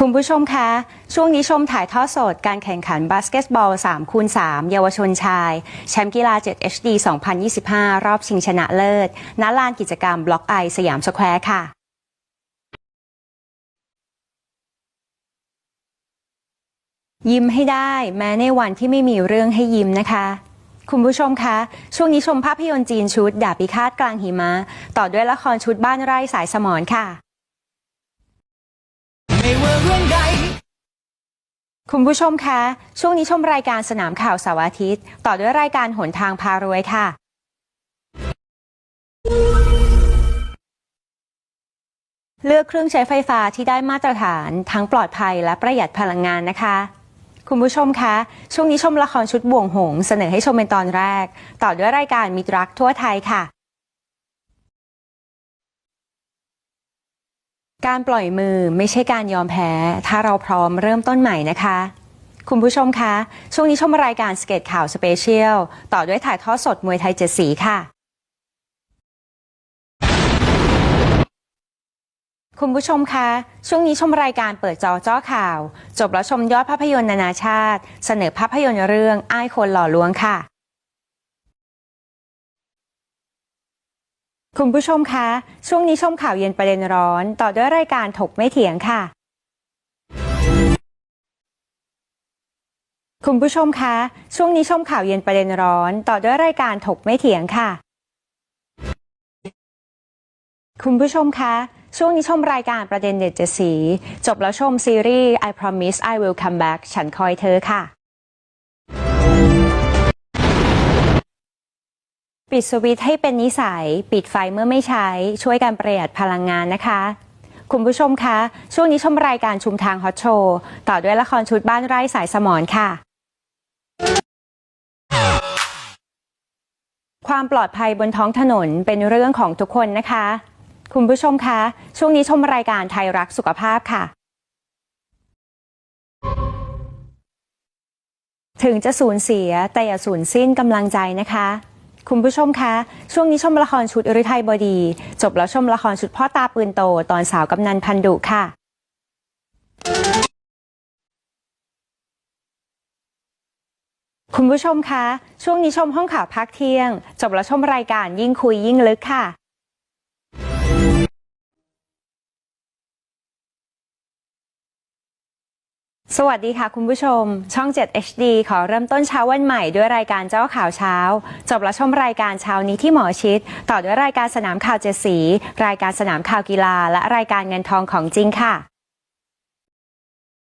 คุณผู้ชมคะ ช่วงนี้ชมถ่ายทอดสดการแข่งขันบาสเกตบอล3คูณ3เยาวชนชาย แชมป์กีฬา 7 HD 2025 รอบชิงชนะเลิศ ณ ลานกิจกรรมบล็อกไอสยามสแควร์ค่ะยิ้มให้ได้แม้ในวันที่ไม่มีเรื่องให้ยิ้มนะคะ คุณผู้ชมคะ ช่วงนี้ชมภาพยนตร์จีนชุด ดาบพิฆาตกลางหิมะ ต่อด้วยละครชุดบ้านไร่สายสมรค่ะ ม่ว่าเรื่องใดคุณผู้ชมคะ ช่วงนี้ชมรายการสนามข่าวเสาร์อาทิตย์ ต่อด้วยรายการหนทางพารวยค่ะ เลือกเครื่องใช้ไฟฟ้าที่ได้มาตรฐานทั้งปลอดภัยและประหยัดพลังงานนะคะ คุณผู้ชมคะ ช่วงนี้ชมละครชุดบ่วงหง เสนอให้ชมเป็นตอนแรก ต่อด้วยรายการมิตรรักทั่วไทยค่ะ การปล่อยมือไม่ใช่การยอมแพ้ ถ้าเราพร้อมเริ่มต้นใหม่นะคะ คุณผู้ชมคะ ช่วงนี้ชมรายการสเก็ตข่าวสเปเชียล ต่อด้วยถ่ายทอดสดมวยไทยเจ็ดสีค่ะ คุณผู้ชมคะ ช่วงนี้ชมรายการเปิดจอจ้อข่าว จบแล้วชมยอดภาพยนตร์นานาชาติ เสนอภาพยนตร์เรื่องอ้ายคนหล่อลวงค่ะ คุณผู้ชมคะ ช่วงนี้ชมข่าวเย็นประเด็นร้อน ต่อด้วยรายการถกไม่เถียงค่ะ คุณผู้ชมคะ ช่วงนี้ชมข่าวเย็นประเด็นร้อน ต่อด้วยรายการถกไม่เถียงค่ะ คุณผู้ชมคะ ช่วงนี้ชมรายการประเด็นเด็ดเจ็ดสี จบแล้วชมซีรีส์ I Promise I Will Come Back ฉันคอยเธอค่ะ ปิดสวิตช์ให้เป็นนิสัย ปิดไฟเมื่อไม่ใช้ ช่วยการประหยัดพลังงานนะคะ คุณผู้ชมคะ ช่วงนี้ชมรายการชุมทางฮอตโชว์ต่อด้วยละครชุดบ้านไร่สายสมรค่ะ ความปลอดภัยบนท้องถนนเป็นเรื่องของทุกคนนะคะ คุณผู้ชมคะ ช่วงนี้ชมรายการไทยรักสุขภาพค่ะถึงจะสูญเสียแต่อย่าสูญสิ้นกำลังใจนะคะ คุณผู้ชมคะ ช่วงนี้ชมละครชุดอริไทยบดี จบแล้วชมละครชุดพ่อตาปืนโต ตอนสาวกำนันพันดุค่ะคุณผู้ชมคะ ช่วงนี้ชมห้องข่าวพักเที่ยง จบแล้วชมรายการยิ่งคุยยิ่งลึกค่ะ สวัสดีค่ะคุณผู้ชม ช่อง 7 HD ขอเริ่มต้นเช้าวันใหม่ด้วยรายการเจ้าข่าวเช้า จบแล้วชมรายการเช้านี้ที่หมอชิด ต่อด้วยรายการสนามข่าวเจสี รายการสนามข่าวกีฬา และรายการเงินทองของจริงค่ะ